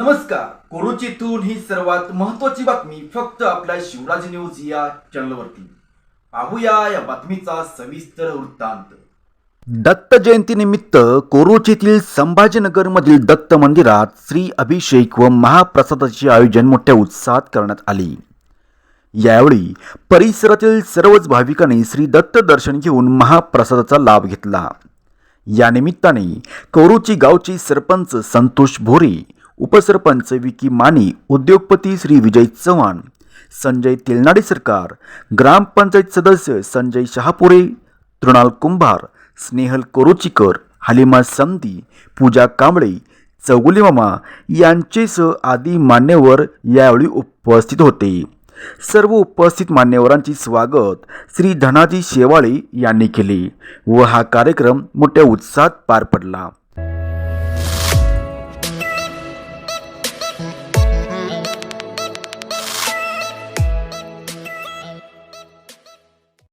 नमस्कार. कोरोचीतून ही सर्वात महत्वाची बातमी फक्त आपल्या शिवराज न्यूज या चॅनलवरती. पाहूया या बातमीचा सविस्तर वृत्तांत. दत्त जयंतीनिमित्त कोरुचीतील संभाजीनगरमधील दत्त मंदिरात श्री अभिषेक व महाप्रसादाचे आयोजन मोठ्या उत्साहात करण्यात आले. यावेळी परिसरातील सर्वच भाविकांनी श्री दत्त दर्शन घेऊन महाप्रसादाचा लाभ घेतला. या निमित्ताने कोरोची गावचे सरपंच संतोष भोरे उपसरपंच विकी माने उद्योगपती श्री विजय चव्हाण संजय तेलनाडे सरकार ग्रामपंचायत सदस्य संजय शहापुरे तृणाल कुंभार स्नेहल कोरोचीकर हालिमा समदी पूजा कांबळे चौगुले मामा यांचेसह आदी मान्यवर यावेळी उपस्थित होते. सर्व उपस्थित मान्यवरांचे स्वागत श्री धनाजी शेवाळे यांनी केले व हा कार्यक्रम मोठ्या उत्साहात पार पडला.